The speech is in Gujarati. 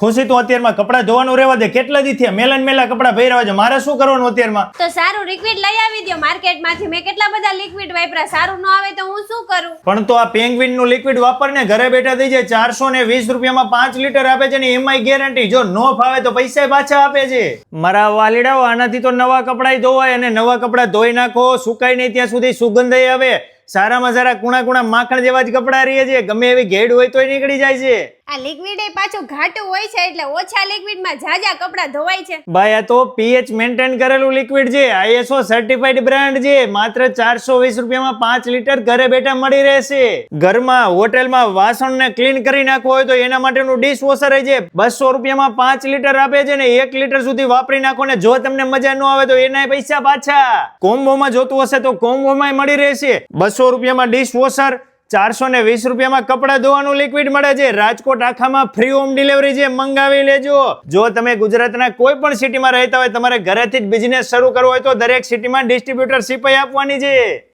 ખુશી તું અત્યારમાં કપડાં ધોવાનું રહેવા દે. કેટલા દી થયા મેલા ને મેલા કપડાં પહેરવા છે? મારે શું કરવાનું અત્યારમાં? તો સારું લિક્વિડ લઈ આવી દો માર્કેટમાંથી. મેં કેટલા બધા લિક્વિડ વાપરા સારું ન આવે તો હું શું કરું? પણ તો આ પેંગ્વિનનું લિક્વિડ વાપરને ઘરે બેઠા થઈ જાય. ચારસો ને વીસ રૂપિયામાં પાંચ લીટર આપે છે ને એમાંય ગેરંટી જો નો ફાવે તો પૈસા પાછા આપે છે. મારા વાલીડાઓ આનાથી તો નવા કપડાં ધોવાય અને નવા કપડાં ધોઈ નાખો. સુકાય નહીં ત્યાં સુધી સુગંધ આવે. સારામાં સારા કુણા કુણા માખણ જેવા જ કપડાં રહીએ છે. ગમે એવી ઘેડ હોય તોય નીકળી જાય છે. આ લિક્વિડ એ પાછું ઘાટું હોય છે એટલે ઓછા લિક્વિડમાં જાજા કપડાં ધોવાય છે. ભાઈ, આ તો પીએચ મેન્ટેન કરેલું લિક્વિડ છે, આઈએસઓ સર્ટિફાઈડ બ્રાન્ડ છે, માત્ર ચારસો વીસ રૂપિયામાં પાંચ લીટર ઘરે બેઠા મળી રહેશે. ઘરમાં, હોટેલમાં વાસણને ક્લીન કરી નાખવું હોય તો એના માટેનું ડિશ વોશર છે, બસો રૂપિયામાં પાંચ લીટર આપે છે ને એક લીટર સુધી વાપરી નાખો ને જો તમને મજા ન આવે તો એના પૈસા પાછા. કોમ્બોમાં જોતું હશે તો કોમ્બોમાં મળી રહેશે. બસો રૂપિયામાં ડિશ વોશર ચારસો ને વીસ રૂપિયામાં કપડાં ધોવાનું લિક્વિડ મળે છે. રાજકોટ આખામાં ફ્રી હોમ ડિલિવરી છે. મંગાવી લેજો. જો તમે ગુજરાતના કોઈ પણ સિટીમાં રહેતા હોય, તમારે ઘરેથી જ બિઝનેસ શરૂ કરવો હોય તો દરેક સિટીમાં ડિસ્ટ્રીબ્યુટર સિપાઈ આપવાની છે.